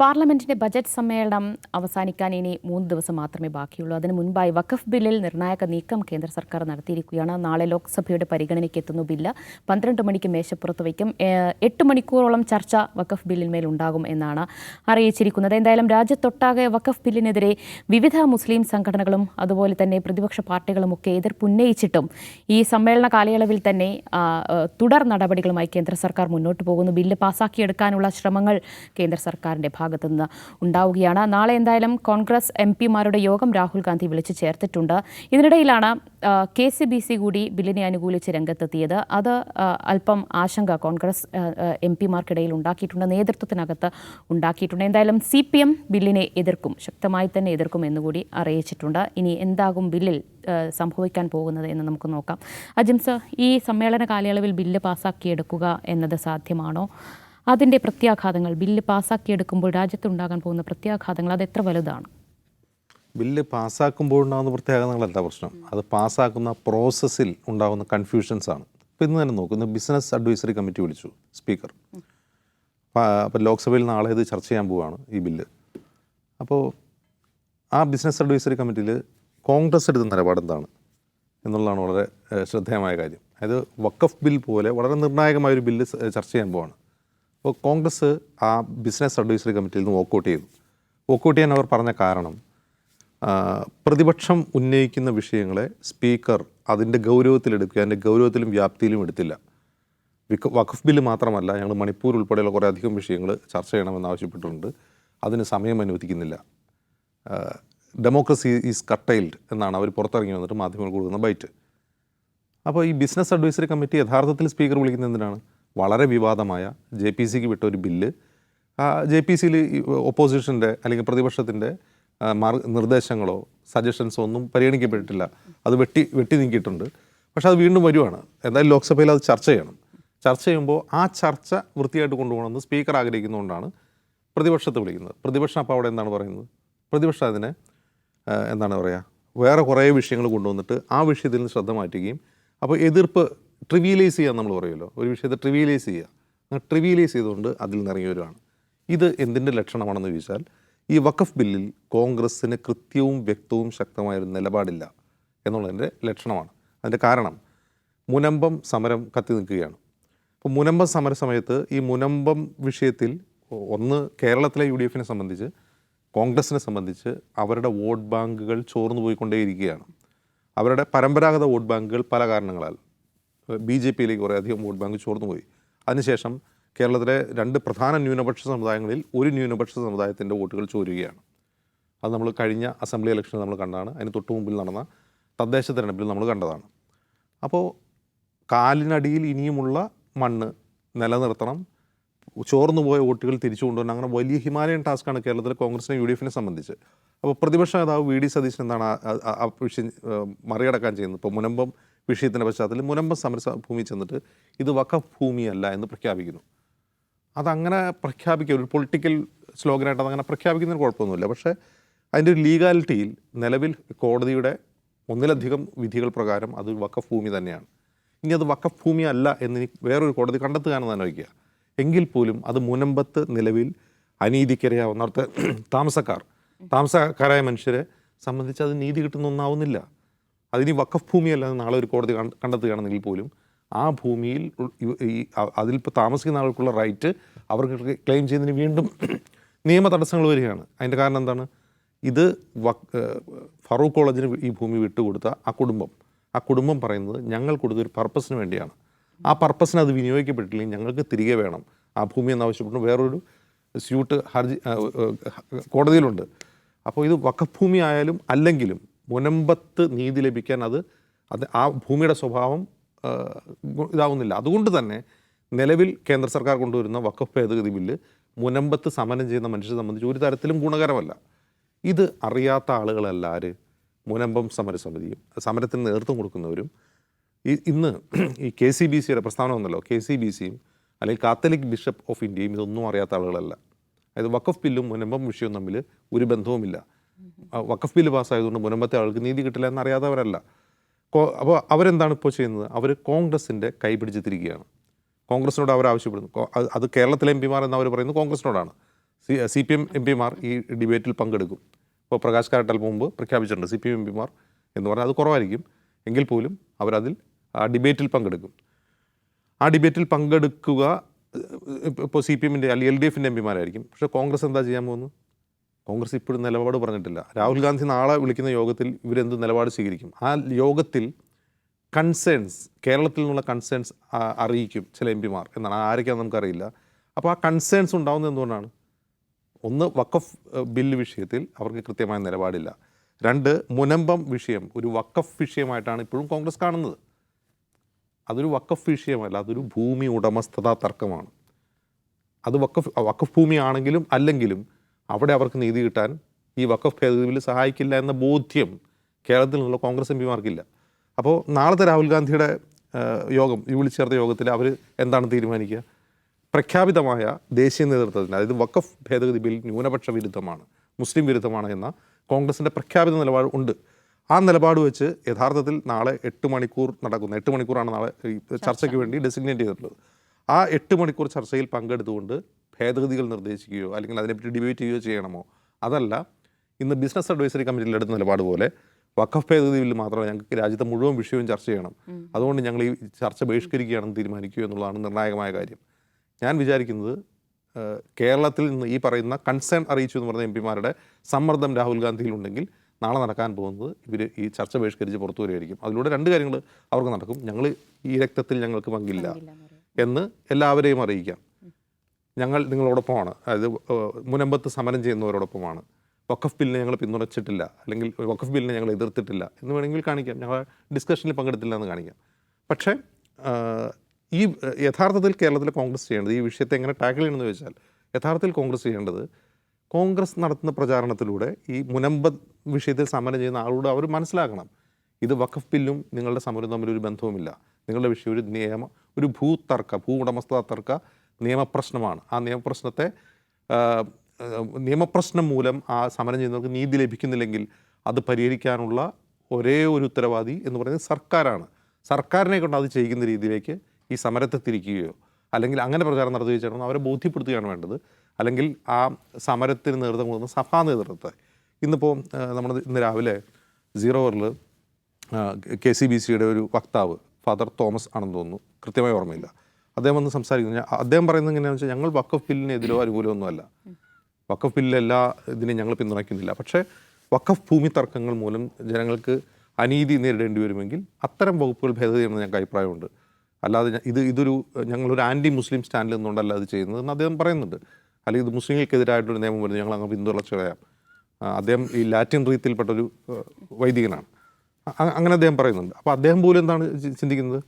പാർലമെന്റിന്റെ ബജറ്റ് സമ്മേളനം അവസാനിക്കാൻ ഇനി മൂന്ന് ദിവസം മാത്രമേ ബാക്കിയുള്ളൂ. അതിന് മുൻപായി വഖഫ് ബില്ലിൽ നിർണായക നീക്കം കേന്ദ്ര സർക്കാർ നടത്തിയിരിക്കുകയാണ്. നാളെ ലോക്സഭയുടെ പരിഗണനയ്ക്ക് എത്തുന്നു ബില്ല് പന്ത്രണ്ട് മണിക്ക് മേശപ്പുറത്ത് വയ്ക്കും. എട്ട് മണിക്കൂറോളം ചർച്ച വഖഫ് ബില്ലിന്മേൽ ഉണ്ടാകും എന്നാണ് അറിയിച്ചിരിക്കുന്നത്. എന്തായാലും രാജ്യത്തൊട്ടാകെ വഖഫ് ബില്ലിനെതിരെ വിവിധ മുസ്ലിം സംഘടനകളും അതുപോലെ തന്നെ പ്രതിപക്ഷ പാർട്ടികളും ഒക്കെ എതിർപ്പുന്നയിച്ചിട്ടും ഈ സമ്മേളന കാലയളവിൽ തന്നെ തുടർ നടപടികളുമായി കേന്ദ്ര സർക്കാർ മുന്നോട്ട് പോകുന്നു. ബില്ല് പാസാക്കിയെടുക്കാനുള്ള ശ്രമങ്ങൾ കേന്ദ്ര സർക്കാരിന്റെ ഭാഗത്തു നിന്ന് ഉണ്ടാവുകയാണ്. നാളെ എന്തായാലും കോൺഗ്രസ് എം പിമാരുടെ യോഗം രാഹുൽ ഗാന്ധി വിളിച്ചു ചേർത്തിട്ടുണ്ട്. ഇതിനിടയിലാണ് കെ സി ബി സി കൂടി ബില്ലിനെ അനുകൂലിച്ച് രംഗത്തെത്തിയത്. അത് അല്പം ആശങ്ക കോൺഗ്രസ് എം പിമാർക്കിടയിൽ ഉണ്ടാക്കിയിട്ടുണ്ട് നേതൃത്വത്തിനകത്ത് ഉണ്ടാക്കിയിട്ടുണ്ട്. എന്തായാലും സി പി എം ബില്ലിനെ എതിർക്കും ശക്തമായി തന്നെ എതിർക്കും എന്നുകൂടി അറിയിച്ചിട്ടുണ്ട്. ഇനി എന്താകും ബില്ലിൽ സംഭവിക്കാൻ പോകുന്നത് എന്ന് നമുക്ക് നോക്കാം. അജിംസ് ഈ സമ്മേളന കാലയളവിൽ ബില്ല് പാസ്സാക്കിയെടുക്കുക എന്നത് സാധ്യമാണോ? അതിന്റെ പ്രത്യാഘാതങ്ങൾ ബില്ല് പാസ്സാക്കിയെടുക്കുമ്പോൾ രാജ്യത്തുണ്ടാകാൻ പോകുന്ന പ്രത്യാഘാതങ്ങൾ അത് എത്ര വലുതാണ്? ബില്ല് പാസ്സാക്കുമ്പോൾ ഉണ്ടാകുന്ന പ്രത്യാഘാതങ്ങളല്ല പ്രശ്നം. അത് പാസ്സാക്കുന്ന പ്രോസസ്സിൽ ഉണ്ടാകുന്ന കൺഫ്യൂഷൻസ് ആണ്. ഇപ്പോൾ ഇന്ന് തന്നെ നോക്കുന്നു ബിസിനസ് അഡ്വൈസറി കമ്മിറ്റി വിളിച്ചു സ്പീക്കർ. അപ്പോൾ ലോക്സഭയിൽ നാളെ ഇത് ചർച്ച ചെയ്യാൻ പോവുകയാണ് ഈ ബില്ല്. അപ്പോൾ ആ ബിസിനസ് അഡ്വൈസറി കമ്മിറ്റിയിൽ കോൺഗ്രസ് എടുത്ത നിലപാട് എന്താണ് എന്നുള്ളതാണ് വളരെ ശ്രദ്ധേയമായ കാര്യം. അതായത് വക്കഫ് ബിൽ പോലെ വളരെ നിർണായകമായ ഒരു ബില്ല് ചർച്ച ചെയ്യാൻ പോവാണ്. അപ്പോൾ കോൺഗ്രസ് ആ ബിസിനസ് അഡ്വൈസറി കമ്മിറ്റിയിൽ നിന്ന് വോക്കൗട്ട് ചെയ്തു. വോക്കൗട്ട് ചെയ്യാൻ അവർ പറഞ്ഞ കാരണം പ്രതിപക്ഷം ഉന്നയിക്കുന്ന വിഷയങ്ങളെ സ്പീക്കർ അതിന്റെ ഗൗരവത്തിലെടുക്കുക അതിന്റെ ഗൗരവത്തിലും വ്യാപ്തിയിലും എടുത്തില്ല. വഖഫ് ബില്ല് മാത്രമല്ല ഞങ്ങൾ മണിപ്പൂർ ഉൾപ്പെടെയുള്ള കുറേ അധികം വിഷയങ്ങൾ ചർച്ച ചെയ്യണമെന്ന് ആവശ്യപ്പെട്ടിട്ടുണ്ട്. അതിന് സമയം അനുവദിക്കുന്നില്ല. ഡെമോക്രസി ഈസ് കട്ടൈൽഡ് എന്നാണ് അവർ പുറത്തിറങ്ങി വന്നിട്ട് മാധ്യമങ്ങൾ കൊടുക്കുന്ന ബൈറ്റ് അപ്പോൾ ഈ ബിസിനസ് അഡ്വൈസറി കമ്മിറ്റി യഥാർത്ഥത്തിൽ സ്പീക്കർ വിളിക്കുന്നത് എന്തിനാണ്? വളരെ വിവാദമായ ജെ പി സിക്ക് വിട്ട ഒരു ബില്ല്. ജെ പി സിയിൽ ഒപ്പോസിഷന്റെ അല്ലെങ്കിൽ പ്രതിപക്ഷത്തിന്റെ നിർദ്ദേശങ്ങളോ സജഷൻസോ ഒന്നും പരിഗണിക്കപ്പെട്ടിട്ടില്ല. അത് വെട്ടി വെട്ടി നീക്കിയിട്ടുണ്ട്. പക്ഷെ അത് വീണ്ടും വരുവാണ്. എന്തായാലും ലോക്സഭയിൽ അത് ചർച്ച ചെയ്യണം. ചർച്ച ചെയ്യുമ്പോൾ ആ ചർച്ച വൃത്തിയായിട്ട് കൊണ്ടുപോകണമെന്ന് സ്പീക്കർ ആഗ്രഹിക്കുന്നതുകൊണ്ടാണ് പ്രതിപക്ഷത്തെ വിളിക്കുന്നത്. പ്രതിപക്ഷം അപ്പോൾ അവിടെ എന്താണ് പറയുന്നത്? പ്രതിപക്ഷം അതിനെ എന്താണ് പറയുക? വേറെ കുറേ വിഷയങ്ങൾ കൊണ്ടുവന്നിട്ട് ആ വിഷയത്തിൽ നിന്ന് ശ്രദ്ധ മാറ്റുകയും അപ്പോൾ എതിർപ്പ് ട്രിവിയലൈസ് ചെയ്യാൻ നമ്മൾ പറയുമല്ലോ. ഒരു വിഷയത്തെ ട്രിവിയലൈസ് ചെയ്യുക. ട്രിവിയലൈസ് ചെയ്തുകൊണ്ട് അതിൽ വരുവാണ് ഇത് എന്തിന്റെ ലക്ഷണമാണെന്ന് ചോദിച്ചാൽ ഈ വഖഫ് ബില്ലിൽ കോൺഗ്രസ്സിന് കൃത്യവും വ്യക്തവും ശക്തമായൊരു നിലപാടില്ല എന്നുള്ളതിന്റെ ലക്ഷണമാണ്. അതിന്റെ കാരണം മുനമ്പം സമരം കത്തി നിൽക്കുകയാണ്. അപ്പോൾ മുനമ്പം സമര സമയത്ത് ഈ മുനമ്പം വിഷയത്തിൽ ഒന്ന് കേരളത്തിലെ യു ഡി എഫിനെ സംബന്ധിച്ച് കോൺഗ്രസിനെ സംബന്ധിച്ച് അവരുടെ വോട്ട് ബാങ്കുകൾ ചോർന്നു പോയിക്കൊണ്ടേയിരിക്കുകയാണ് അവരുടെ പരമ്പരാഗത വോട്ട് ബാങ്കുകൾ പല കാരണങ്ങളാൽ. ബി ജെ പിയിലേക്ക് കുറേ അധികം വോട്ട് ബാങ്ക് ചോർന്നു പോയി. അതിനുശേഷം കേരളത്തിലെ രണ്ട് പ്രധാന ന്യൂനപക്ഷ സമുദായങ്ങളിൽ ഒരു ന്യൂനപക്ഷ സമുദായത്തിന്റെ വോട്ടുകൾ ചോരുകയാണ്. അത് നമ്മൾ കഴിഞ്ഞ അസംബ്ലി ഇലക്ഷനിൽ നമ്മൾ കണ്ടതാണ്. അതിന് തൊട്ട് മുമ്പിൽ നടന്ന തദ്ദേശ തിരഞ്ഞെടുപ്പിൽ നമ്മൾ കണ്ടതാണ്. അപ്പോൾ കാലിനടിയിൽ ഇനിയുമുള്ള മണ്ണ് നിലനിർത്തണം. ചോർന്നു പോയ വോട്ടുകൾ തിരിച്ചു കൊണ്ടുവരണം. അങ്ങനെ വലിയ ഹിമാലയൻ ടാസ്ക്കാണ് കേരളത്തിലെ കോൺഗ്രസിനെ യു ഡി എഫിനെ സംബന്ധിച്ച്. അപ്പോൾ പ്രതിപക്ഷ നേതാവ് വി ഡി സതീശൻ എന്താണ് ആ വിഷയം മറികടക്കാൻ ചെയ്യുന്നത്? ഇപ്പോൾ മുനമ്പം വിഷയത്തിന്റെ പശ്ചാത്തലത്തിൽ മുനമ്പ സമര ഭൂമി ചെന്നിട്ട് ഇത് വഖഫ് ഭൂമിയല്ല എന്ന് പ്രഖ്യാപിക്കുന്നു. അതങ്ങനെ പ്രഖ്യാപിക്കുക ഒരു പൊളിറ്റിക്കൽ സ്ലോഗനായിട്ട് അതങ്ങനെ പ്രഖ്യാപിക്കുന്നതിന് കുഴപ്പമൊന്നുമില്ല. പക്ഷേ അതിന്റെ ഒരു ലീഗാലിറ്റിയിൽ നിലവിൽ കോടതിയുടെ ഒന്നിലധികം വിധികൾ പ്രകാരം അത് വഖഫ് ഭൂമി തന്നെയാണ്. ഇനി അത് വഖഫ് ഭൂമി അല്ല എന്ന് വേറൊരു കോടതി കണ്ടെത്തുകയാണെന്ന് വയ്ക്കുക എങ്കിൽ പോലും അത് മുനമ്പത്ത് നിലവിൽ അനീതിക്കിരയാവുന്ന അർത്ഥ താമസക്കാർ താമസക്കാരായ മനുഷ്യരെ സംബന്ധിച്ച് അത് നീതി കിട്ടുന്ന ഒന്നാവുന്നില്ല. അതിനി വഖഫ് ഭൂമിയല്ല നാളെ ഒരു കോടതി കണ്ട- കണ്ടെത്തുകയാണെങ്കിൽ പോലും ആ ഭൂമിയിൽ ഈ- അതിലിപ്പോൾ താമസിക്കുന്ന ആൾക്കുള്ള റൈറ്റ് അവർക്ക് ക്ലെയിം ചെയ്യുന്നതിന് വീണ്ടും നിയമ തടസ്സങ്ങൾ വരികയാണ്. അതിന്റെ കാരണം എന്താണ്? ഇത് ഫറൂഖ് കോളേജിന് ഈ ഭൂമി വിട്ടുകൊടുത്ത ആ കുടുംബം. ആ കുടുംബം പറയുന്നത് ഞങ്ങൾ കൊടുത്തൊരു പർപ്പസിന് വേണ്ടിയാണ്. ആ പർപ്പസിന് അത് വിനിയോഗിക്കപ്പെട്ടില്ലെങ്കിൽ ഞങ്ങൾക്ക് തിരികെ വേണം. ആ ഭൂമി എന്നാവശ്യപ്പെട്ട് വേറൊരു സ്യൂട്ട് ഹർജി കോടതിയിലുണ്ട്. അപ്പോൾ ഇത് വക്കഭൂമി ഭൂമി ആയാലും അല്ലെങ്കിലും മുനമ്പത്ത് നീതി ലഭിക്കാൻ അത് അത് ആ ഭൂമിയുടെ സ്വഭാവം ഇതാവുന്നില്ല. അതുകൊണ്ട് തന്നെ നിലവിൽ കേന്ദ്ര സർക്കാർ കൊണ്ടുവരുന്ന വക്കഫ് ഭേദഗതി ബില്ല് മുനമ്പത്ത് സമരം ചെയ്യുന്ന മനുഷ്യരെ സംബന്ധിച്ച് ഒരു തരത്തിലും ഗുണകരമല്ല. ഇത് അറിയാത്ത ആളുകളല്ല ആര് മുനമ്പം സമരസമിതിയും സമരത്തിന് നേതൃത്വം കൊടുക്കുന്നവരും ഈ ഇന്ന് ഈ കെ സി ബി സിയുടെ പ്രസ്താവന വന്നല്ലോ. കെ സി ബി സിയും അല്ലെങ്കിൽ കാത്തലിക് ബിഷപ്പ് ഓഫ് ഇന്ത്യയും ഇതൊന്നും അറിയാത്ത ആളുകളല്ല. അതായത് വക്കഫ് ബില്ലും മുനമ്പം വിഷയവും തമ്മിൽ ഒരു ബന്ധവുമില്ല. വഖഫ് ബില്ല് പാസ്സായതുകൊണ്ട് മുനമ്പത്തെ ആൾക്ക് നീതി കിട്ടില്ല എന്നറിയാത്തവരല്ല. അപ്പോൾ അവരെന്താണ് ഇപ്പോൾ ചെയ്യുന്നത്? അവർ കോൺഗ്രസിന്റെ കൈ പിടിച്ച് തിരിക്കുകയാണ്. കോൺഗ്രസിനോട് അവർ ആവശ്യപ്പെടുന്നു. അത് കേരളത്തിലെ എം പിമാർ എന്ന് അവർ പറയുന്നത് കോൺഗ്രസിനോടാണ്. C C P M M പിമാർ ഈ ഡിബേറ്റിൽ പങ്കെടുക്കും. ഇപ്പോൾ പ്രകാശ് കാരട്ടൽ മുമ്പ് പ്രഖ്യാപിച്ചിട്ടുണ്ട് സി പി എം എം പിമാർ എന്ന് പറഞ്ഞാൽ അത് കുറവായിരിക്കും. എങ്കിൽ പോലും അവരതിൽ ആ ഡിബേറ്റിൽ പങ്കെടുക്കും. ആ ഡിബേറ്റിൽ പങ്കെടുക്കുക ഇപ്പോൾ സി പി എമ്മിന്റെ അല്ലെങ്കിൽ എൽ ഡി എഫിന്റെ എം പിമാരായിരിക്കും. പക്ഷേ കോൺഗ്രസ് എന്താ ചെയ്യാൻ പോകുന്നത്? കോൺഗ്രസ് ഇപ്പോഴും നിലപാട് പറഞ്ഞിട്ടില്ല. രാഹുൽ ഗാന്ധി നാളെ വിളിക്കുന്ന യോഗത്തിൽ ഇവരെന്ത് നിലപാട് സ്വീകരിക്കും? ആ യോഗത്തിൽ കൺസേൺസ് കേരളത്തിൽ നിന്നുള്ള കൺസേൺസ് അറിയിക്കും ചില എം പിമാർ എന്നാണ്. ആരൊക്കെയാണെന്ന് നമുക്കറിയില്ല. അപ്പോൾ ആ കൺസേൺസ് ഉണ്ടാകുന്നത് എന്തുകൊണ്ടാണ്? ഒന്ന് വക്കഫ് ബില്ല് വിഷയത്തിൽ അവർക്ക് കൃത്യമായ നിലപാടില്ല. രണ്ട് മുനമ്പം വിഷയം ഒരു വക്കഫ് വിഷയമായിട്ടാണ് ഇപ്പോഴും കോൺഗ്രസ് കാണുന്നത്. അതൊരു വക്കഫ് വിഷയമല്ല അതൊരു ഭൂമി ഉടമസ്ഥതാ തർക്കമാണ്. അത് വക്കഫ് വക്കഫ് ഭൂമിയാണെങ്കിലും അല്ലെങ്കിലും അവിടെ അവർക്ക് നീതി കിട്ടാൻ ഈ വക്കഫ് ഭേദഗതി ബില്ല് സഹായിക്കില്ല എന്ന ബോധ്യം കേരളത്തിൽ നിന്നുള്ള കോൺഗ്രസ് എം പിമാർക്കില്ല. അപ്പോൾ നാളത്തെ രാഹുൽ ഗാന്ധിയുടെ യോഗം ഈ വിളിച്ചു ചേർത്ത യോഗത്തിൽ അവർ എന്താണ് തീരുമാനിക്കുക? പ്രഖ്യാപിതമായ ദേശീയ നേതൃത്വത്തിന് അതായത് വക്കഫ് ഭേദഗതി ബിൽ ന്യൂനപക്ഷ വിരുദ്ധമാണ് മുസ്ലിം വിരുദ്ധമാണ് എന്ന കോൺഗ്രസിന്റെ പ്രഖ്യാപിത നിലപാട് ഉണ്ട്. ആ നിലപാട് വെച്ച് യഥാർത്ഥത്തിൽ നാളെ എട്ട് മണിക്കൂർ നടക്കുന്ന. എട്ട് മണിക്കൂറാണ് നാളെ ചർച്ചയ്ക്ക് വേണ്ടി ഡെസിഗ്നേറ്റ് ചെയ്തിട്ടുള്ളത്. ആ എട്ട് മണിക്കൂർ ചർച്ചയിൽ പങ്കെടുത്തുകൊണ്ട് ഭേദഗതികൾ നിർദ്ദേശിക്കുകയോ അല്ലെങ്കിൽ അതിനെപ്പറ്റി ഡിബേറ്റ് ചെയ്യുകയോ ചെയ്യണമോ? അതല്ല ഇന്ന് ബിസിനസ് അഡ്വൈസറി കമ്മിറ്റിയിൽ എടുത്ത നിലപാട് പോലെ വഖഫ് ഭേദഗതി ബില്ല് മാത്രമല്ല ഞങ്ങൾക്ക് രാജ്യത്തെ മുഴുവൻ വിഷയവും ചർച്ച ചെയ്യണം. അതുകൊണ്ട് ഞങ്ങൾ ഈ ചർച്ച ബഹിഷ്കരിക്കുകയാണെന്ന് തീരുമാനിക്കുക എന്നുള്ളതാണ് നിർണായകമായ കാര്യം. ഞാൻ വിചാരിക്കുന്നത് കേരളത്തിൽ നിന്ന് ഈ പറയുന്ന കൺസേൺ അറിയിച്ചു എന്ന് പറഞ്ഞ എം പിമാരുടെ സമ്മർദ്ദം രാഹുൽ ഗാന്ധിയിലുണ്ടെങ്കിൽ നാളെ നടക്കാൻ പോകുന്നത് ഇവർ ഈ ചർച്ച ബഹിഷ്കരിച്ച് പുറത്തു വരികയായിരിക്കും. അതിലൂടെ രണ്ട് കാര്യങ്ങൾ അവർക്ക് നടക്കും. ഞങ്ങൾ ഈ രക്തത്തിൽ ഞങ്ങൾക്ക് പങ്കില്ല എന്ന് എല്ലാവരെയും അറിയിക്കാം. ഞങ്ങൾ നിങ്ങളോടൊപ്പമാണ്. അതായത് മുനമ്പത്ത് സമരം ചെയ്യുന്നവരോടൊപ്പമാണ്. വഖഫ് ബില്ലിനെ ഞങ്ങൾ പിന്തുണച്ചിട്ടില്ല. അല്ലെങ്കിൽ വഖഫ് ബില്ലിനെ ഞങ്ങൾ എതിർത്തിട്ടില്ല എന്ന് വേണമെങ്കിൽ കാണിക്കാം. ഞങ്ങൾ ഡിസ്കഷനിൽ പങ്കെടുത്തില്ല എന്ന് കാണിക്കാം. പക്ഷേ ഈ യഥാർത്ഥത്തിൽ കേരളത്തിലെ കോൺഗ്രസ് ചെയ്യേണ്ടത് ഈ വിഷയത്തെ എങ്ങനെ ടാക്കിൾ ചെയ്യണമെന്ന് ചോദിച്ചാൽ യഥാർത്ഥത്തിൽ കോൺഗ്രസ് ചെയ്യേണ്ടത് കോൺഗ്രസ് നടത്തുന്ന പ്രചാരണത്തിലൂടെ ഈ മുനമ്പ വിഷയത്തിൽ സമരം ചെയ്യുന്ന ആളോട് അവർ മനസ്സിലാക്കണം. ഇത് വഖഫ് ബില്ലും നിങ്ങളുടെ സമരം തമ്മിൽ ഒരു ബന്ധവുമില്ല. നിങ്ങളുടെ വിഷയം ഒരു നിയമ ഒരു ഭൂതർക്ക ഭൂ ഉടമസ്ഥ തർക്ക നിയമപ്രശ്നമാണ്. ആ നിയമപ്രശ്നത്തെ നിയമപ്രശ്നം മൂലം ആ സമരം ചെയ്യുന്നവർക്ക് നീതി ലഭിക്കുന്നില്ലെങ്കിൽ അത് പരിഹരിക്കാനുള്ള ഒരേ ഒരു ഉത്തരവാദി എന്ന് പറയുന്നത് സർക്കാരാണ്. സർക്കാരിനെ കൊണ്ട് അത് ചെയ്യുന്ന രീതിയിലേക്ക് ഈ സമരത്തെ തിരിക്കുകയോ അല്ലെങ്കിൽ അങ്ങനെ പ്രചാരണം നടത്തുകയോ അവരെ ബോധ്യപ്പെടുത്തുകയാണ് വേണ്ടത്. അല്ലെങ്കിൽ ആ സമരത്തിന് നേതൃത്വം കൊടുക്കുന്ന സഭാ നേതൃത്വത്തെ. ഇന്നിപ്പോൾ നമ്മൾ ഇന്ന് രാവിലെ സീറോ ഓവറിൽ കെ സി ബി സിയുടെ ഒരു വക്താവ് ഫാദർ തോമസ് ആണെന്ന് തോന്നുന്നു. കൃത്യമായി ഓർമ്മയില്ല. അദ്ദേഹം വന്ന് സംസാരിക്കുന്നു. അദ്ദേഹം പറയുന്നത് എങ്ങനെയാണെന്ന് വെച്ചാൽ ഞങ്ങൾ വക്കഫ് ബില്ലിന് എതിരോ അനുകൂലമൊന്നുമല്ല. വക്കഫ് ബില്ലിൽ ഇതിനെയും ഞങ്ങൾ പിന്തുണയ്ക്കുന്നില്ല. പക്ഷേ വക്കഫ് ഭൂമി തർക്കങ്ങൾ മൂലം ജനങ്ങൾക്ക് അനീതി നേരിടേണ്ടി വരുമെങ്കിൽ അത്തരം വകുപ്പുകൾ ഭേദഗതി ചെയ്യണമെന്ന് ഞങ്ങൾക്ക് അഭിപ്രായമുണ്ട്. അല്ലാതെ ഇത് ഇതൊരു ഞങ്ങളൊരു ആന്റി മുസ്ലിം സ്റ്റാൻഡിൽ നിന്നുകൊണ്ടല്ല അത് ചെയ്യുന്നത് എന്ന് അദ്ദേഹം പറയുന്നുണ്ട്. അല്ലെങ്കിൽ ഇത് മുസ്ലിങ്ങൾക്കെതിരായിട്ടൊരു നിയമം വരുന്നു. ഞങ്ങൾ അങ്ങ് പിന്തുണച്ച് കളയാം. അദ്ദേഹം ഈ ലാറ്റിൻ റീത്തിൽപ്പെട്ടൊരു വൈദികനാണ്. അങ്ങനെ അദ്ദേഹം പറയുന്നുണ്ട്. അപ്പോൾ അദ്ദേഹം പോലും എന്താണ് ചിന്തിക്കുന്നത്?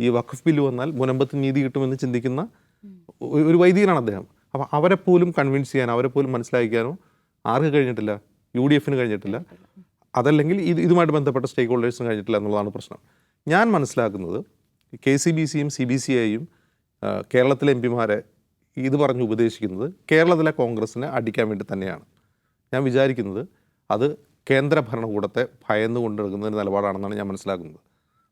ഈ വഖഫ് ബില്ല് വന്നാൽ മുനമ്പത്ത് നീതി കിട്ടുമെന്ന് ചിന്തിക്കുന്ന ഒരു വൈദികനാണ് അദ്ദേഹം. അപ്പോൾ അവരെ പോലും കൺവിൻസ് ചെയ്യാനോ അവരെ പോലും മനസ്സിലാക്കാനോ ആർക്ക് കഴിഞ്ഞിട്ടില്ല? യു ഡി എഫിന് കഴിഞ്ഞിട്ടില്ല. അതല്ലെങ്കിൽ ഇത് ഇതുമായിട്ട് ബന്ധപ്പെട്ട സ്റ്റേക്ക് ഹോൾഡേഴ്സിന് കഴിഞ്ഞിട്ടില്ല എന്നുള്ളതാണ് പ്രശ്നം. ഞാൻ മനസ്സിലാക്കുന്നത് കെ സി ബി സിയും സി ബി സി ഐയും കേരളത്തിലെ എം പിമാരെ ഇത് പറഞ്ഞ് ഉപദേശിക്കുന്നത് കേരളത്തിലെ കോൺഗ്രസ്സിനെ അടിക്കാൻ വേണ്ടി തന്നെയാണ്. ഞാൻ വിചാരിക്കുന്നത് അത് കേന്ദ്ര ഭരണകൂടത്തെ ഭയന്ന് കൊണ്ടെടുക്കുന്ന ഒരു നിലപാടാണെന്നാണ് ഞാൻ മനസ്സിലാക്കുന്നത്.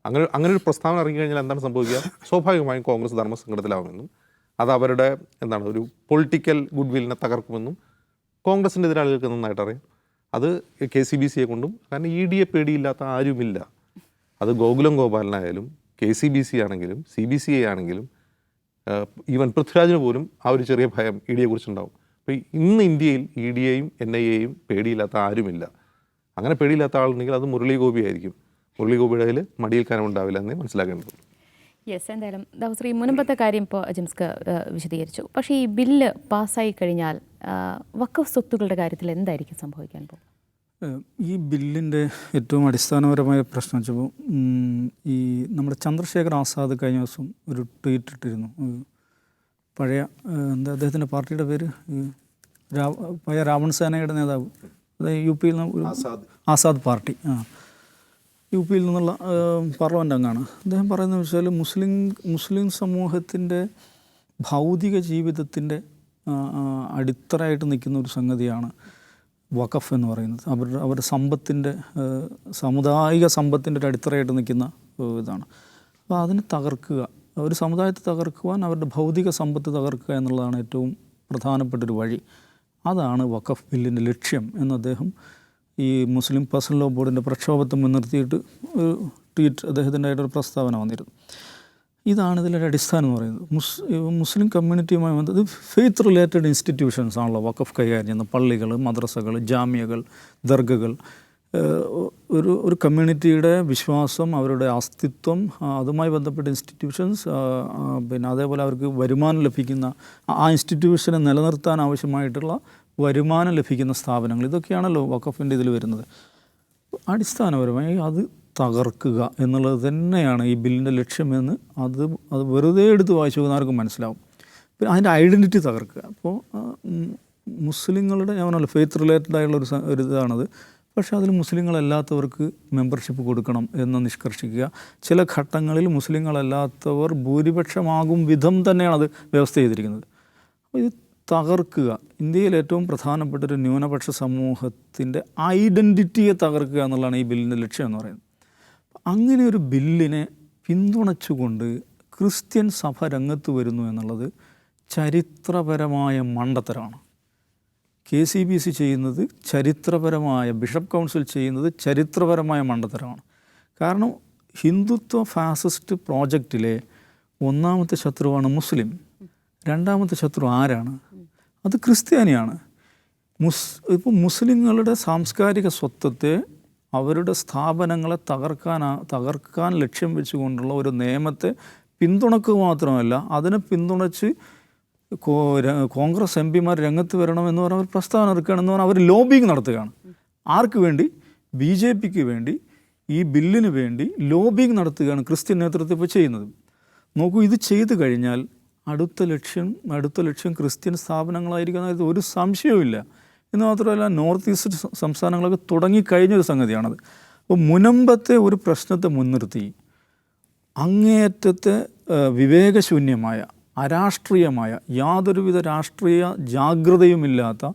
അങ്ങനെ അങ്ങനെ ഒരു പ്രസ്താവന ഇറങ്ങി കഴിഞ്ഞാൽ എന്താണ് സംഭവിക്കുക? സ്വാഭാവികമായും കോൺഗ്രസ് ധർമ്മസങ്കടത്തിലാവുമെന്നും അത് അവരുടെ എന്താണ് ഒരു പൊളിറ്റിക്കൽ ഗുഡ് വില്ലിനെ തകർക്കുമെന്നും കോൺഗ്രസിന്റെ എതിരാളികൾക്ക് നന്നായിട്ട് അറിയാം. അത് കെ സി ബി സിയെ കൊണ്ടും കാരണം ഇ ഡിയെ പേടിയില്ലാത്ത ആരുമില്ല. അത് ഗോകുലം ഗോപാലനായാലും കെ സി ബി സി ആണെങ്കിലും സി ബി സി ഐ ആണെങ്കിലും ഈവൻ പൃഥ്വിരാജിന് പോലും ആ ഒരു ചെറിയ ഭയം ഇ ഡിയെ കുറിച്ചുണ്ടാവും. അപ്പോൾ ഇന്ന് ഇന്ത്യയിൽ ഇ ഡിയെയും എൻ ഐ എയും പേടിയില്ലാത്ത ആരുമില്ല. അങ്ങനെ പേടിയില്ലാത്ത ആളുണ്ടെങ്കിൽ അത് മുരളി ഗോപി ആയിരിക്കും മുരളി ഗോപിയുടെ മടിയിൽ കനമുണ്ടാവില്ല എന്നേ മനസ്സിലാക്കേണ്ടത് യെസ് എന്തായാലും ശ്രീ മുൻപത്തെ കാര്യം ഇപ്പോൾ ജിംസ്ക് വിശദീകരിച്ചു. പക്ഷേ ഈ ബില്ല് പാസ്സായി കഴിഞ്ഞാൽ വക്കഫ് സ്വത്തുക്കളുടെ കാര്യത്തിൽ എന്തായിരിക്കും സംഭവിക്കാൻ പോകുന്നത്? ഏഹ് ഈ ബില്ലിന്റെ ഏറ്റവും അടിസ്ഥാനപരമായ പ്രശ്നം വെച്ചപ്പോൾ ഈ നമ്മുടെ ചന്ദ്രശേഖർ ആസാദ് കഴിഞ്ഞ ദിവസം ഒരു ട്വീറ്റ് ഇട്ടിരുന്നു. പഴയ എന്താ അദ്ദേഹത്തിന്റെ പാർട്ടിയുടെ പേര്? പഴയ രാവൺ സേനയുടെ നേതാവ്. അതായത് യു പിയിൽ നിന്ന് ആസാദ് പാർട്ടി. ആ. യു പിയിൽ നിന്നുള്ള പാർലമെന്റ് അംഗമാണ്. അദ്ദേഹം പറയുന്നത് വെച്ചാൽ മുസ്ലിം മുസ്ലിം സമൂഹത്തിന്റെ ഭൗതിക ജീവിതത്തിന്റെ അടിത്തറയായിട്ട് നിൽക്കുന്ന ഒരു സംഗതിയാണ് വഖഫ് എന്ന് പറയുന്നത്. അവരുടെ അവരുടെ സമ്പത്തിന്റെ സാമുദായിക സമ്പത്തിന്റെ ഒരു അടിത്തറയായിട്ട് നിൽക്കുന്ന ഇതാണ്. അപ്പോൾ അതിനെ തകർക്കുക ഒരു സമുദായത്തെ തകർക്കുവാൻ അവരുടെ ഭൗതിക സമ്പത്ത് തകർക്കുക എന്നുള്ളതാണ് ഏറ്റവും പ്രധാനപ്പെട്ടൊരു വഴി. അതാണ് വഖഫ് ബില്ലിന്റെ ലക്ഷ്യം എന്ന് അദ്ദേഹം ഈ മുസ്ലിം പേഴ്സണൽ ലോ ബോർഡിന്റെ പ്രക്ഷോഭത്തെ മുൻനിർത്തിയിട്ട് ഒരു ട്വീറ്റ് അദ്ദേഹത്തിന്റെ ആയിട്ടൊരു പ്രസ്താവന വന്നിരുന്നു. ഇതാണ് ഇതിലൊരു അടിസ്ഥാനം എന്ന് പറയുന്നത്. മുസ് മുസ്ലിം കമ്മ്യൂണിറ്റിയുമായി ബന്ധത് ഫെയ്ത്ത് റിലേറ്റഡ് ഇൻസ്റ്റിറ്റ്യൂഷൻസ് ആണല്ലോ. വക്കഫ് കൈകാര്യം ചെയ്യുന്നത് പള്ളികൾ മദ്രസകൾ ജാമ്യകൾ ദർഗകൾ. ഒരു ഒരു കമ്മ്യൂണിറ്റിയുടെ വിശ്വാസം അവരുടെ അസ്തിത്വം അതുമായി ബന്ധപ്പെട്ട ഇൻസ്റ്റിറ്റ്യൂഷൻസ് പിന്നെ അതേപോലെ അവർക്ക് വരുമാനം ലഭിക്കുന്ന ആ ഇൻസ്റ്റിറ്റ്യൂഷനെ നിലനിർത്താൻ ആവശ്യമായിട്ടുള്ള വരുമാനം ലഭിക്കുന്ന സ്ഥാപനങ്ങൾ. ഇതൊക്കെയാണല്ലോ വഖഫിന്റെ ഇതിൽ വരുന്നത്. അടിസ്ഥാനപരമായി അത് തകർക്കുക എന്നുള്ളത് തന്നെയാണ് ഈ ബില്ലിന്റെ ലക്ഷ്യമെന്ന് അത് അത് വെറുതെ എടുത്ത് വായിച്ചു നോക്കുന്ന ആർക്കും മനസ്സിലാവും. പിന്നെ അതിന്റെ ഐഡന്റിറ്റി തകർക്കുക. അപ്പോൾ മുസ്ലിങ്ങളുടെ ഞാൻ പറഞ്ഞല്ലോ ഫെയ്ത്ത് റിലേറ്റഡ് ആയുള്ള ഒരു ഒരു ഇതാണത്. പക്ഷേ അതിൽ മുസ്ലിങ്ങളല്ലാത്തവർക്ക് മെമ്പർഷിപ്പ് കൊടുക്കണം എന്ന് നിഷ്കർഷിക്കുക. ചില ഘട്ടങ്ങളിൽ മുസ്ലിങ്ങളല്ലാത്തവർ ഭൂരിപക്ഷമാകും വിധം തന്നെയാണ് അത് വ്യവസ്ഥ ചെയ്തിരിക്കുന്നത്. അപ്പോൾ ഇത് തകർക്കുക. ഇന്ത്യയിൽ ഏറ്റവും പ്രധാനപ്പെട്ട ഒരു ന്യൂനപക്ഷ സമൂഹത്തിന്റെ ഐഡന്റിറ്റിയെ തകർക്കുക എന്നുള്ളതാണ് ഈ ബില്ലിന്റെ ലക്ഷ്യം എന്ന് പറയുന്നത്. അങ്ങനെ ഒരു ബില്ലിനെ പിന്തുണച്ചുകൊണ്ട് ക്രിസ്ത്യൻ സഭ രംഗത്ത് വരുന്നു എന്നുള്ളത് ചരിത്രപരമായ മണ്ടത്തരമാണ്. കെ സി ബി സി ചെയ്യുന്നത് ചരിത്രപരമായ ബിഷപ്പ് കൗൺസിൽ ചെയ്യുന്നത് ചരിത്രപരമായ മണ്ടത്തരമാണ്. കാരണം ഹിന്ദുത്വ ഫാസിസ്റ്റ് പ്രോജക്റ്റിലെ ഒന്നാമത്തെ ശത്രുവാണ് മുസ്ലിം. രണ്ടാമത്തെ ശത്രു ആരാണ്? അത് ക്രിസ്ത്യാനിയാണ്. മുസ് ഇപ്പോൾ മുസ്ലിങ്ങളുടെ സാംസ്കാരിക സ്വത്വത്തെ അവരുടെ സ്ഥാപനങ്ങളെ തകർക്കാൻ തകർക്കാൻ ലക്ഷ്യം വെച്ചുകൊണ്ടുള്ള ഒരു നിയമത്തെ പിന്തുണക്കുക മാത്രമല്ല അതിനെ പിന്തുണച്ച് കോൺഗ്രസ് എം പിമാർ രംഗത്ത് വരണമെന്ന് പറഞ്ഞാൽ അവർ പ്രസ്താവന ഇറക്കുകയാണെന്ന് പറഞ്ഞാൽ അവർ ലോബിങ് നടത്തുകയാണ്. ആർക്ക് വേണ്ടി? ബി ജെ പിക്ക് വേണ്ടി ഈ ബില്ലിന് വേണ്ടി ലോബിങ് നടത്തുകയാണ് ക്രിസ്ത്യൻ നേതൃത്വം ഇപ്പോൾ ചെയ്യുന്നത്. നോക്കൂ ഇത് ചെയ്തു കഴിഞ്ഞാൽ അടുത്ത ലക്ഷ്യം അടുത്ത ലക്ഷ്യം ക്രിസ്ത്യൻ സ്ഥാപനങ്ങളായിരിക്കും എന്നതിൽ ഒരു സംശയവുമില്ല എന്ന് മാത്രമല്ല നോർത്ത് ഈസ്റ്റ് സംസ്ഥാനങ്ങളൊക്കെ തുടങ്ങിക്കഴിഞ്ഞൊരു സംഗതിയാണത്. അപ്പോൾ മുനമ്പത്തെ ഒരു പ്രശ്നത്തെ മുൻനിർത്തി. അങ്ങേയറ്റത്തെ വിവേകശൂന്യമായ അരാഷ്ട്രീയമായ യാതൊരുവിധ രാഷ്ട്രീയ ജാഗ്രതയുമില്ലാത്ത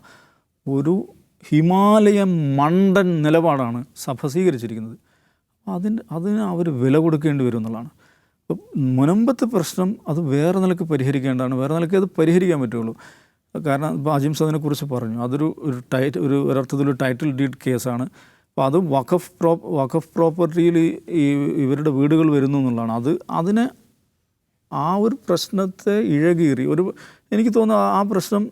ഒരു ഹിമാലയൻ മണ്ടൻ നിലപാടാണ് സഭ സ്വീകരിച്ചിരിക്കുന്നത്. അതിന് അതിന് അവർ വില കൊടുക്കേണ്ടി വരും എന്നുള്ളതാണ്. മുനമ്പത്തെ പ്രശ്നം അത് വേറെ നിലയ്ക്ക് പരിഹരിക്കേണ്ടതാണ്. വേറെ നിലയ്ക്ക് അത് പരിഹരിക്കാൻ പറ്റുള്ളൂ. കാരണം ഇപ്പോൾ അജിംസ് അതിനെക്കുറിച്ച് പറഞ്ഞു. അതൊരു ഒരു ടൈറ്റ് ഒരു ഒരർത്ഥത്തിലൊരു ടൈറ്റിൽ ഡീഡ് കേസാണ്. അപ്പോൾ അത് വഖഫ് പ്രോ വഖഫ് പ്രോപ്പർട്ടിയിൽ ഈ ഇവരുടെ വീടുകൾ വരുന്നു എന്നുള്ളതാണ്. അത് അതിനെ ആ ഒരു പ്രശ്നത്തെ ഇഴകീറി. ഒരു എനിക്ക് തോന്നുന്നു ആ- പ്രശ്നം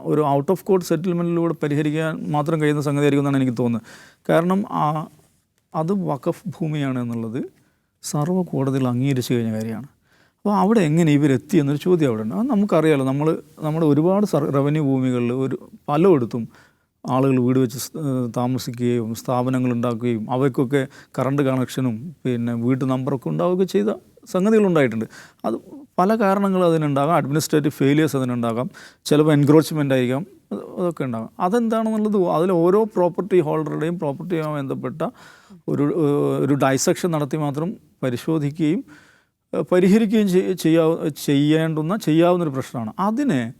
ഒരു ഔട്ട് ഓഫ് കോർട്ട് സെറ്റിൽമെന്റിലൂടെ പരിഹരിക്കാൻ മാത്രം കഴിയുന്ന സംഗതിയായിരിക്കും എന്നാണ് എനിക്ക് തോന്നുന്നത്. കാരണം ആ അത് വഖഫ് ഭൂമിയാണ് എന്നുള്ളത്. സർവ കോടതികൾ അംഗീകരിച്ചു കഴിഞ്ഞ കാര്യമാണ്. അപ്പോൾ അവിടെ എങ്ങനെ ഇവരെത്തി എന്നൊരു ചോദ്യം അവിടെ ഉണ്ട്. അത് നമുക്കറിയാലോ നമ്മൾ നമ്മുടെ ഒരുപാട് സർ റവന്യൂ ഭൂമികളിൽ ഒരു പലയിടത്തും ആളുകൾ വീട് വെച്ച് താമസിക്കുകയും സ്ഥാപനങ്ങൾ ഉണ്ടാക്കുകയും അവയ്ക്കൊക്കെ കറണ്ട് കണക്ഷനും പിന്നെ വീട്ടു നമ്പറൊക്കെ ഉണ്ടാവുകയൊക്കെ ചെയ്ത സംഗതികളുണ്ടായിട്ടുണ്ട് അത് പല കാരണങ്ങൾ അതിനുണ്ടാകാം. Administrative failures അതിനുണ്ടാകാം. ചിലപ്പോൾ എൻക്രോച്ച്മെന്റ് ആയിരിക്കാം. അത് അതൊക്കെ ഉണ്ടാകാം. അതെന്താണെന്നുള്ളത് അതിൽ ഓരോ പ്രോപ്പർട്ടി ഹോൾഡറുടെയും പ്രോപ്പർട്ടിയുമായി ബന്ധപ്പെട്ട ഒരു ഒരു ഡൈസക്ഷൻ നടത്തി മാത്രം പരിശോധിക്കുകയും പരിഹരിക്കുകയും ചെയ്യാ ചെയ്യേണ്ടുന്ന ചെയ്യാവുന്നൊരു പ്രശ്നമാണ്. അതിനെ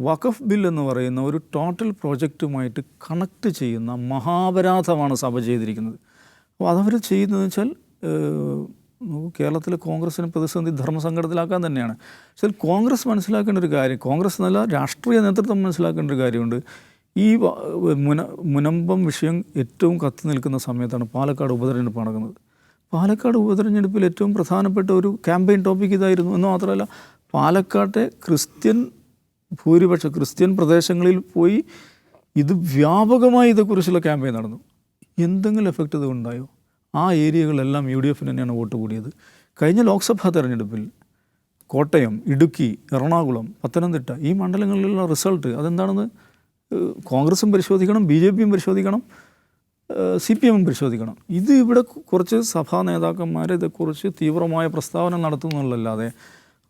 വഖഫ് ബിൽ എന്ന് പറയുന്ന ഒരു ടോട്ടൽ പ്രോജക്റ്റുമായിട്ട് കണക്ട് ചെയ്യുന്ന മഹാപരാധമാണ് സഭ ചെയ്തിരിക്കുന്നത്. അപ്പോൾ അതവർ ചെയ്യുന്നതെന്ന് വെച്ചാൽ നോക്കൂ, കേരളത്തിലെ കോൺഗ്രസിനെ പ്രതിസന്ധി ധർമ്മസങ്കടത്തിലാക്കാൻ തന്നെയാണ്. പക്ഷേ കോൺഗ്രസ് മനസ്സിലാക്കേണ്ട ഒരു കാര്യം കോൺഗ്രസ് എന്നല്ല രാഷ്ട്രീയ നേതൃത്വം മനസ്സിലാക്കേണ്ട ഒരു കാര്യമുണ്ട്. ഈ മുന മുനമ്പം വിഷയം ഏറ്റവും കത്തി നിൽക്കുന്ന സമയത്താണ് പാലക്കാട് ഉപതെരഞ്ഞെടുപ്പ് നടക്കുന്നത്. പാലക്കാട് ഉപതെരഞ്ഞെടുപ്പിൽ ഏറ്റവും പ്രധാനപ്പെട്ട ഒരു ക്യാമ്പയിൻ ടോപ്പിക് ഇതായിരുന്നു. എന്ന് മാത്രമല്ല പാലക്കാട്ടെ ക്രിസ്ത്യൻ ഭൂരിപക്ഷ ക്രിസ്ത്യൻ പ്രദേശങ്ങളിൽ പോയി ഇത് വ്യാപകമായി ഇതേക്കുറിച്ചുള്ള ക്യാമ്പയിൻ നടന്നു. എന്തെങ്കിലും എഫക്റ്റ് ഇത് ഉണ്ടായോ ആ ഏരിയകളെല്ലാം യു ഡി എഫിന് തന്നെയാണ് വോട്ട് കൂടിയത്. കഴിഞ്ഞ ലോക്സഭാ തെരഞ്ഞെടുപ്പിൽ കോട്ടയം ഇടുക്കി എറണാകുളം പത്തനംതിട്ട ഈ മണ്ഡലങ്ങളിലുള്ള റിസൾട്ട് അതെന്താണെന്ന് കോൺഗ്രസും പരിശോധിക്കണം ബി ജെ പിയും പരിശോധിക്കണം സി പി എമ്മും പരിശോധിക്കണം. ഇത് ഇവിടെ കുറച്ച് സഭാ നേതാക്കന്മാർ ഇതേക്കുറിച്ച് തീവ്രമായ പ്രസ്താവന നടത്തുന്നുള്ളല്ലാതെ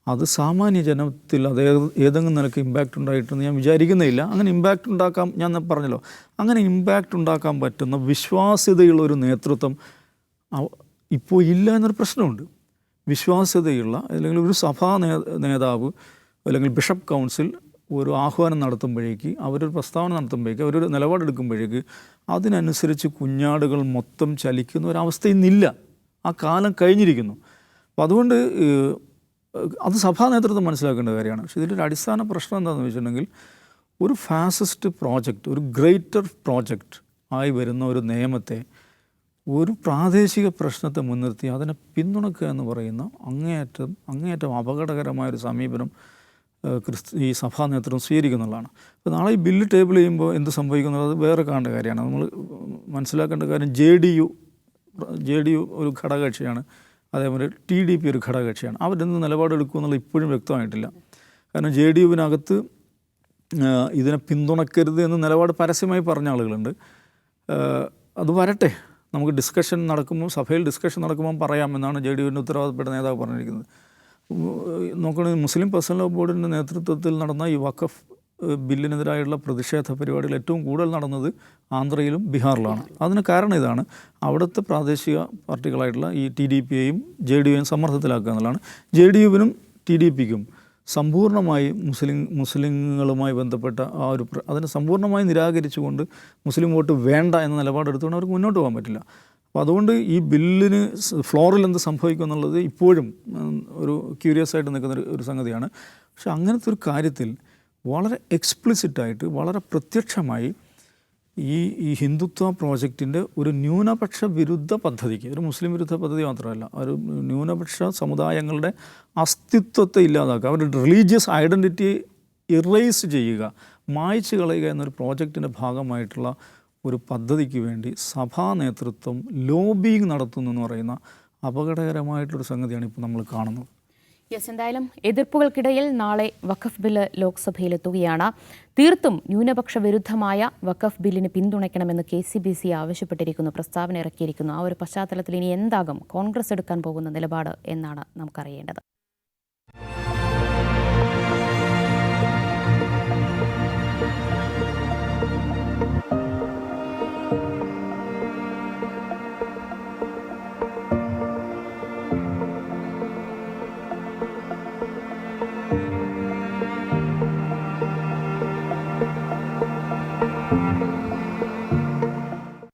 അത് സാമാന്യ ജനത്തിൽ അത് ഏത് ഏതെങ്കിലും നിലയ്ക്ക് ഇമ്പാക്റ്റ് ഉണ്ടായിട്ടെന്ന് ഞാൻ വിചാരിക്കുന്നില്ല. അങ്ങനെ ഇമ്പാക്റ്റ് ഉണ്ടാക്കാം ഞാൻ പറഞ്ഞല്ലോ. അങ്ങനെ ഇമ്പാക്റ്റ് ഉണ്ടാക്കാൻ പറ്റുന്ന വിശ്വാസ്യതയുള്ള ഒരു നേതൃത്വം ഇപ്പോൾ ഇല്ല എന്നൊരു പ്രശ്നമുണ്ട്. വിശ്വാസ്യതയുള്ള അല്ലെങ്കിൽ ഒരു സഭാ നേതാവ് അല്ലെങ്കിൽ ബിഷപ്പ് കൗൺസിൽ ഒരു ആഹ്വാനം നടത്തുമ്പോഴേക്ക് അവരൊരു പ്രസ്താവന നടത്തുമ്പോഴേക്ക് അവരൊരു നിലപാടെടുക്കുമ്പോഴേക്ക് അതിനനുസരിച്ച് കുഞ്ഞാടുകൾ മൊത്തം ചലിക്കുന്ന ഒരവസ്ഥ ഇന്നില്ല ആ കാലം കഴിഞ്ഞിരിക്കുന്നു. അപ്പോൾ അതുകൊണ്ട് അത് സഭാ നേതൃത്വം മനസ്സിലാക്കേണ്ട കാര്യമാണ്. പക്ഷേ ഇതിന്റെ ഒരു അടിസ്ഥാന പ്രശ്നം എന്താണെന്ന് വെച്ചിട്ടുണ്ടെങ്കിൽ ഒരു ഫാസിസ്റ്റ് പ്രോജക്റ്റ് ഒരു ഗ്രേറ്റർ പ്രോജക്റ്റ് ആയി വരുന്ന ഒരു നിയമത്തെ ഒരു പ്രാദേശിക പ്രശ്നത്തെ മുൻനിർത്തി അതിനെ പിന്തുണക്കുക എന്ന് പറയുന്ന അങ്ങേയറ്റം അങ്ങേയറ്റം അപകടകരമായൊരു സമീപനം ക്രിസ്ത്യ ക്രിസ്തു ഈ സഭാ നേതൃത്വം സ്വീകരിക്കുന്നുള്ളതാണ് അപ്പോൾ നാളെ ഈ ബില്ല് ടേബിൾ ചെയ്യുമ്പോൾ എന്ത് സംഭവിക്കുന്നത് അത് വേറെ കാണേണ്ട കാര്യമാണ്. നമ്മൾ മനസ്സിലാക്കേണ്ട കാര്യം J D U J D U ഒരു ഘടകകക്ഷിയാണ്. അതേപോലെ ടി ഡി പി ഒരു ഘടകകക്ഷിയാണ്. അവരെന്ത് നിലപാടെടുക്കും എന്നുള്ളത് ഇപ്പോഴും വ്യക്തമായിട്ടില്ല. കാരണം ജെ ഡി യുവിനകത്ത് ഇതിനെ പിന്തുണക്കരുത് എന്ന് നിലപാട് പരസ്യമായി പറഞ്ഞ ആളുകളുണ്ട്. അത് വരട്ടെ. നമുക്ക് ഡിസ്കഷൻ നടക്കുമ്പോൾ സഭയിൽ ഡിസ്കഷൻ നടക്കുമ്പോൾ പറയാമെന്നാണ് ജെ ഡി യുവിന്റെ ഉത്തരവാദപ്പെട്ട നേതാവ് പറഞ്ഞിരിക്കുന്നത്. നോക്കുകയാണെങ്കിൽ മുസ്ലിം പേഴ്സണൽ ലോ ബോർഡിന്റെ നേതൃത്വത്തിൽ നടന്ന ഈ വഖഫ് ബില്ലിനെതിരായുള്ള പ്രതിഷേധ പരിപാടികൾ ഏറ്റവും കൂടുതൽ നടന്നത് ആന്ധ്രയിലും ബീഹാറിലാണ്. അതിന് കാരണം ഇതാണ്. അവിടുത്തെ പ്രാദേശിക പാർട്ടികളായിട്ടുള്ള ഈ ടി ഡി പിയെയും ജെ ഡി യുവിനും സമ്മർദ്ദത്തിലാക്കുക എന്നുള്ളതാണ്. ജെ ഡി യുവിനും ടി ഡി പിക്കും സമ്പൂർണമായി മുസ്ലിം മുസ്ലിങ്ങളുമായി ബന്ധപ്പെട്ട ആ ഒരു അതിനെ സമ്പൂർണമായി നിരാകരിച്ചുകൊണ്ട് മുസ്ലിം വോട്ട് വേണ്ട എന്ന നിലപാടെടുത്തുകൊണ്ട് അവർക്ക് മുന്നോട്ട് പോകാൻ പറ്റില്ല. അപ്പോൾ അതുകൊണ്ട് ഈ ബില്ലിന് ഫ്ലോറിൽ എന്ത് സംഭവിക്കും എന്നുള്ളത് ഇപ്പോഴും ഒരു ക്യൂരിയസ് ആയിട്ട് നിൽക്കുന്ന ഒരു സംഗതിയാണ്. പക്ഷെ അങ്ങനത്തെ ഒരു കാര്യത്തിൽ വളരെ എക്സ്പ്ലിസിറ്റായിട്ട് വളരെ പ്രത്യക്ഷമായി ഈ ഈ ഹിന്ദുത്വ പ്രോജക്റ്റിന്റെ ഒരു ന്യൂനപക്ഷ വിരുദ്ധ പദ്ധതിക്ക് ഒരു മുസ്ലിം വിരുദ്ധ പദ്ധതി മാത്രമല്ല ഒരു ന്യൂനപക്ഷ സമുദായങ്ങളുടെ അസ്തിത്വത്തെ ഇല്ലാതാക്കുക അവരുടെ റിലീജിയസ് ഐഡന്റിറ്റി ഇറേസ് ചെയ്യുക മായ്ച്ചു കളയുക എന്നൊരു പ്രോജക്റ്റിന്റെ ഭാഗമായിട്ടുള്ള ഒരു പദ്ധതിക്ക് വേണ്ടി സഭാ നേതൃത്വം ലോബിയിങ് നടത്തുന്നു എന്ന് പറയുന്ന അപകടകരമായിട്ടുള്ളൊരു സംഗതിയാണ് ഇപ്പോൾ നമ്മൾ കാണുന്നത്. യെസ് എന്തായാലും എതിർപ്പുകൾക്കിടയിൽ നാളെ വഖഫ് ബില്ല് ലോക്സഭയിലെത്തുകയാണ്. തീർത്തും ന്യൂനപക്ഷ വിരുദ്ധമായ വഖഫ് ബില്ലിന് പിന്തുണയ്ക്കണമെന്ന് കെ സി ബി സി ആവശ്യപ്പെട്ടിരിക്കുന്നു. പ്രസ്താവന ഇറക്കിയിരിക്കുന്നു. ആ ഒരു പശ്ചാത്തലത്തിൽ ഇനി എന്താകും? കോൺഗ്രസ് എടുക്കാൻ പോകുന്ന നിലപാട് എന്നാണ് നമുക്കറിയേണ്ടത്.